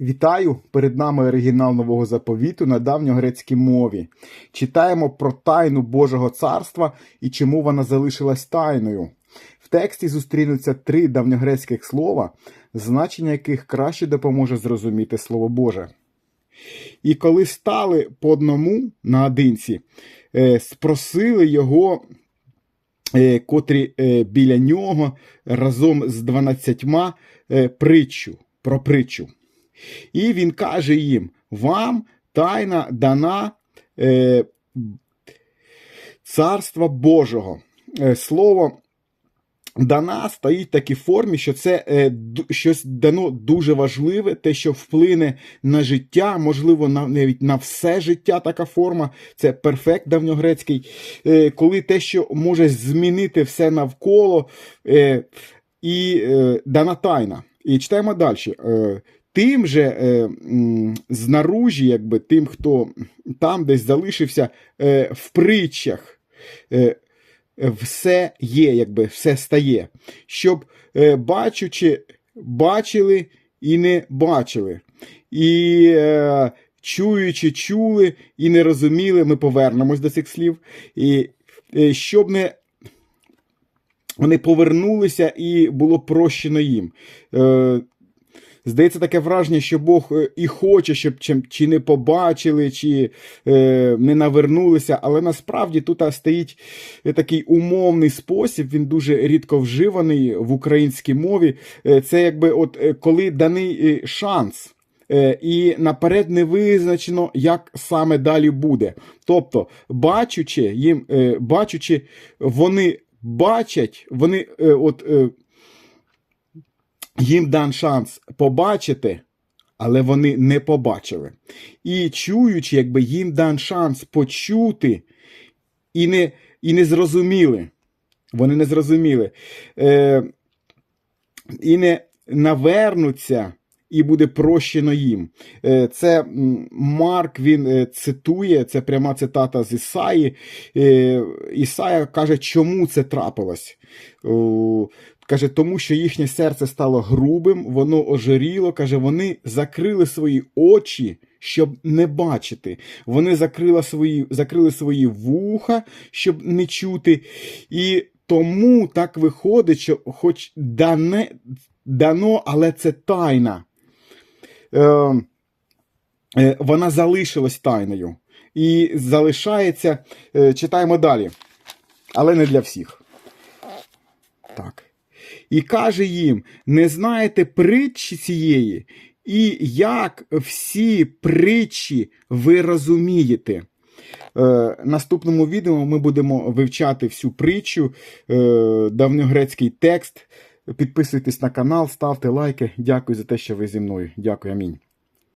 Вітаю! Перед нами оригінал нового заповіту на давньогрецькій мові. Читаємо про тайну Божого царства і чому вона залишилась тайною. В тексті зустрінуться три давньогрецьких слова, значення яких краще допоможе зрозуміти Слово Боже. І коли стали по одному наодинці, е, спросили його, е, котрі е, біля нього разом з дванадцятьма притчу, про притчу. І він каже їм: вам тайна дана е, царства Божого. Е, слово дана стоїть в такій формі, що це е, щось дано дуже важливе, те, що вплине на життя, можливо, на, навіть на все життя така форма. Це перфект давньогрецький, е, коли те, що може змінити все навколо, е, і е, дана тайна. І читаємо далі. Тим же е, знаружі, якби тим, хто там десь залишився е, в притчах, е, все є, якби все стає, щоб е, бачучи, бачили і не бачили, і е, чуючи, чули і не розуміли, ми повернемось до цих слів, і е, щоб не вони повернулися і було прощено їм. Е, Здається, таке враження, що Бог е, і хоче, щоб чи не побачили, чи е, не навернулися, але насправді тут стоїть е, такий умовний спосіб, він дуже рідко вживаний в українській мові. Це якби от коли даний шанс. І наперед не визначено, як саме далі буде. Тобто, бачучи їм, бачучи, вони бачать, вони от. Їм дан шанс побачити, але вони не побачили. І чуючи, якби їм дан шанс почути і не, і не зрозуміли. Вони не зрозуміли. Е, і не навернуться. І буде прощено їм. Е, Це Марк він е, цитує, це пряма цитата з Ісаї. Е, Ісая каже, чому це трапилось. Каже, тому що їхнє серце стало грубим, воно ожиріло. Каже, вони закрили свої очі, щоб не бачити. Вони закрили свої, закрили свої вуха, щоб не чути. І тому так виходить, що хоч дане, дано, але це тайна. Е, е, вона залишилась тайною. І залишається, е, читаємо далі, але не для всіх. Так. І каже їм: не знаєте притчі цієї, і як всі притчі ви розумієте. Е, наступному відео ми будемо вивчати всю притчу, е, давньогрецький текст. Підписуйтесь на канал, ставте лайки. Дякую за те, що ви зі мною. Дякую, амінь.